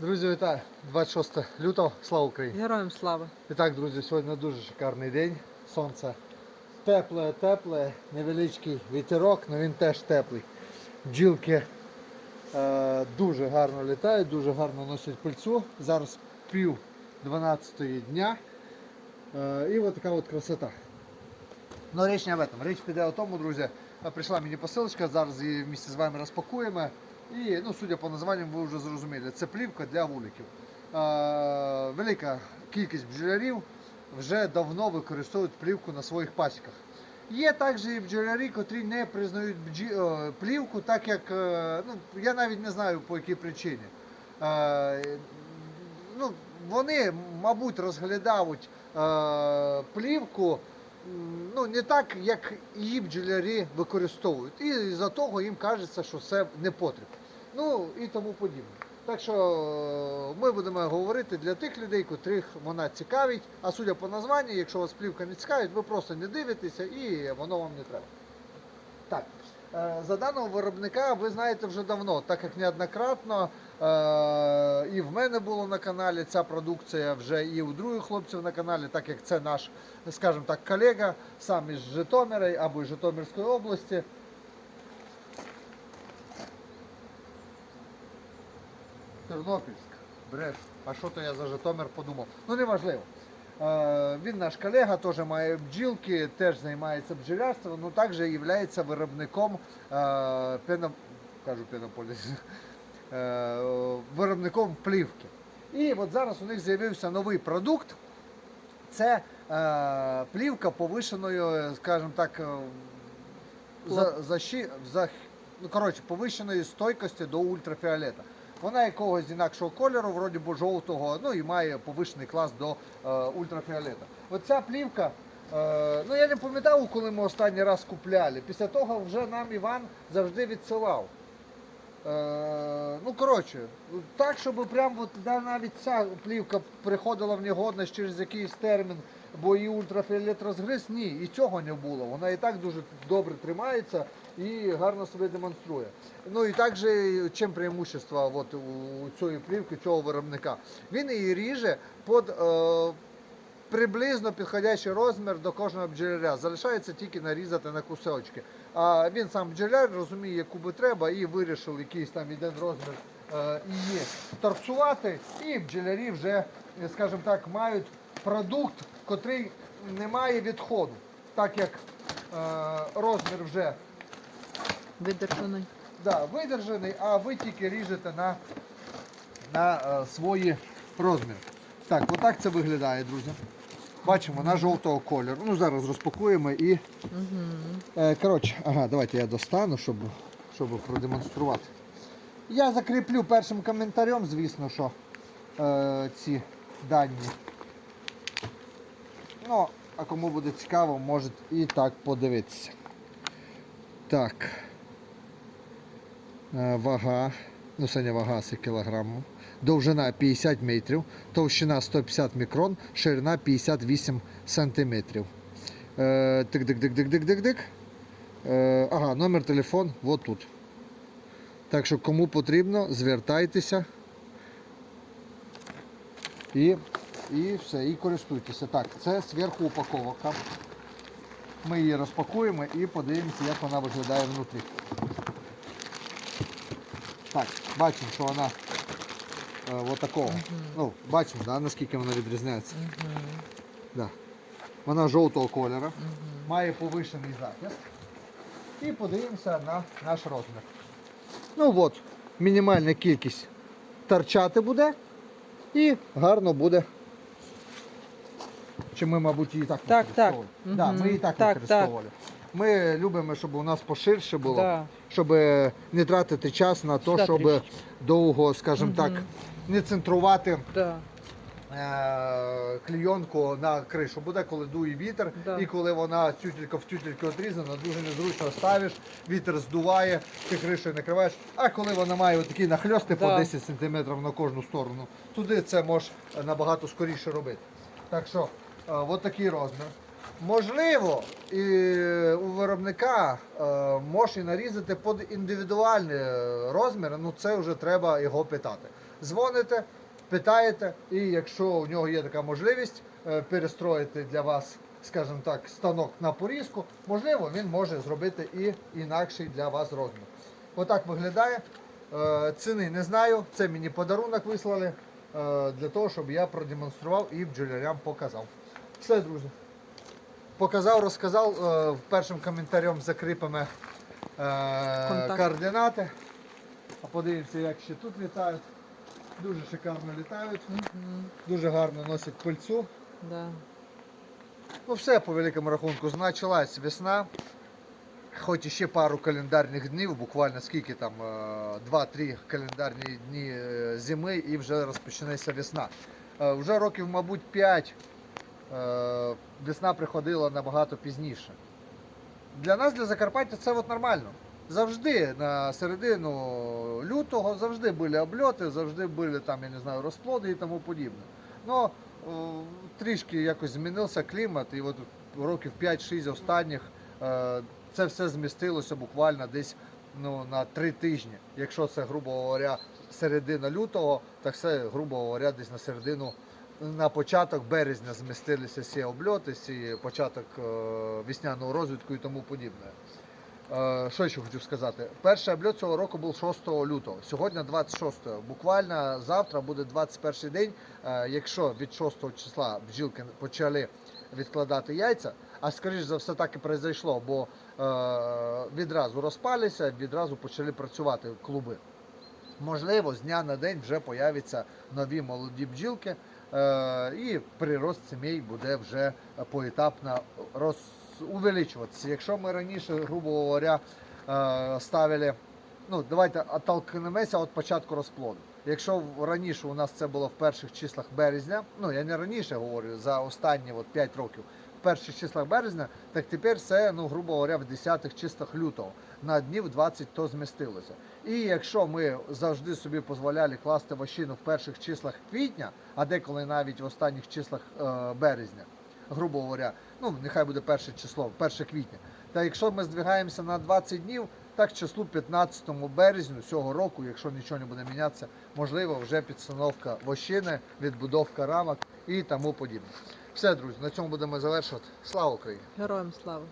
Друзі, вітаю! 26 лютого, слава Україні! Героям слава. І так, друзі, сьогодні дуже шикарний день. Сонце тепле, тепле, невеличкий вітерок, але він теж теплий. Бджілки е, дуже гарно літають, дуже гарно носять пильцю. Зараз пів 12 дня. Е, і от така от красота. Ну, річ не в этом. Річ піде о тому, друзі. е, Прийшла мені посилочка, зараз її вместе з вами розпакуємо. І, ну, судя по названню, ви вже зрозуміли, це плівка для вуликів. Е, велика кількість бджолярів вже давно використовують плівку на своїх пасіках. Є також і бджолярі, котрі не признають бджі... е, плівку, так як е, ну, я навіть не знаю по якій причині. Е, ну, вони, мабуть, розглядають е, плівку ну, не так, як її бджолярі використовують. І за того їм кажеться, що це не потрібно. Ну і тому подібне. Так що е, ми будемо говорити для тих людей, котрих вона цікавить. А судя по названню, якщо вас плівка не цікавить, ви просто не дивитеся і воно вам не треба. Е, за даного виробника ви знаєте вже давно, так як неоднократно е, і в мене було на каналі ця продукція, вже і у других хлопців на каналі, так як це наш, скажімо так, колега, сам із Житомира або із Житомирської області. Тернопільськ, Бреш. А що то я за Житомир подумав? Ну неважливо. Він наш колега, теж має бджілки, теж займається бджолярством, але також є виробником пено... кажу пенополіс, е, виробником плівки. І от зараз у них з'явився новий продукт. Це е, плівка повишеною, скажімо так, е, за, за, ну, коротше, повищеної стойкості до ультрафіолета. Вона якогось інакшого кольору, вроді би жовтого, ну і має повищений клас до е, ультрафіолета. Оця плівка, е, ну я не пам'ятав, коли ми останній раз купляли. Після того вже нам Іван завжди відсилав. Е, ну, коротше, так, щоб прям от, навіть ця плівка приходила в негодність через якийсь термін, бо її ультрафіолет розгриз, ні, і цього не було. Вона і так дуже добре тримається і гарно себе демонструє. Ну і також чим преимущество от, у цієї плівки, цього виробника. Він її ріже під е, приблизно підходящий розмір до кожного бджоляря. Залишається тільки нарізати на кусочки. А він сам бджоляр розуміє, яку би треба, і вирішив якийсь там один розмір е, її торцувати. І бджолярі вже, е, скажімо так, мають продукт, котрий не має відходу, так як е, розмір вже Видержаний. да, видержаний, а ви тільки ріжете на, на е, свої розміри. Так, отак це виглядає, друзі. Бачимо, вона жовтого кольору. Ну, зараз розпакуємо і. Е, коротше, ага, давайте я достану, щоб, щоб продемонструвати. Я закріплю першим коментарем, звісно, що е, ці дані. Ну, а кому буде цікаво, може і так подивитися. Так. Е, Вага, ну не вага, це кілограму. Довжина 50 метрів, товщина 150 мікрон, ширина 58 сантиметрів. Е, тик дик дик дик дик дик дик Е, ага, номер телефон вот тут. Так що кому потрібно, звертайтеся. І, і все, і користуйтеся. Так, це зверху упаковка. Ми її розпакуємо і подивимося, як вона виглядає внутрі. Так, бачимо, що вона е, такого. Ну, бачимо, да, наскільки вона відрізняється. Да. Вона жовтого кольору, має повишений захист. І подивимося на наш розмір. Ну от, мінімальна кількість торчати буде і гарно буде. Чи ми, мабуть, її так Так, так. Да, ми її так, Так, використовували. Ми любимо, щоб у нас поширше було, Да. щоб не тратити час на те, щоб трішки. довго, скажімо так, не центрувати Да. е, клійонку на кришу. Буде, коли дує вітер, Да. і коли вона тютелька в тютельки отрізана, дуже незручно ставиш, вітер здуває, ти кришою накриваєш. А коли вона має такі нахльости по 10 см на кожну сторону, туди це можеш набагато скоріше робити. Так що, е, от такий розмір. Можливо, і у виробника е, може нарізати під індивідуальні е, розміри, ну це вже треба його питати. Дзвоните, питаєте, і якщо у нього є така можливість е, перестроїти для вас, скажімо так, станок на порізку, можливо, він може зробити і інакший для вас розмір. Отак виглядає. Е, Ціни не знаю. Це мені подарунок вислали е, для того, щоб я продемонстрував і бджолярям показав. Все, друзі. Показав, розказав. Е, Першим коментарем закріпимо е, Контакт. координати. А подивимося, як ще тут літають. Дуже шикарно літають, дуже гарно носять пильцю. Да. Ну все по великому рахунку. Почалась весна. Хоч і ще пару календарних днів, буквально скільки там, е, 2-3 календарні дні е, зими і вже розпочнеться весна. Е, Вже років, мабуть, 5 е, весна приходила набагато пізніше. Для нас, для Закарпаття, це от нормально. Завжди на середину лютого завжди були обльоти, завжди були там, я не знаю, розплоди і тому подібне. Ну, трішки якось змінився клімат, і от років 5-6 останніх е, це все змістилося буквально десь ну, на 3 тижні. Якщо це, грубо говоря, середина лютого, так це, грубо говоря, десь на середину, на початок березня змістилися всі обльоти, всі початок е, весняного розвитку і тому подібне. Е, Що ще хотів сказати? Перший обльот цього року був 6 лютого. Сьогодні 26. Буквально завтра буде 21 день. Е, Якщо від 6 числа бджілки почали відкладати яйця, а скоріш за все так і произойшло, бо відразу розпалися, відразу почали працювати клуби. Можливо, з дня на день вже появляться нові молоді бджілки, і прирост сімей буде вже поетапно роз... увеличуватися. Якщо ми раніше, грубо говоря, е, ставили, ну давайте оттолкнемося від початку розплоду. Якщо раніше у нас це було в перших числах березня, ну я не раніше говорю, за останні от 5 років, перших числах березня, так тепер це, ну, грубо говоря, в 10 числах лютого. На днів 20 то змістилося. І якщо ми завжди собі дозволяли класти вощину в перших числах квітня, а деколи навіть в останніх числах е, березня, грубо говоря, ну нехай буде перше число, 1 квітня. Та якщо ми здвигаємося на 20 днів, так числу 15 березню цього року, якщо нічого не буде мінятися, можливо, вже підстановка вощини, відбудовка рамок і тому подібне. Все, друзі, на цьому будемо завершувати. Слава Україні! Героям слава.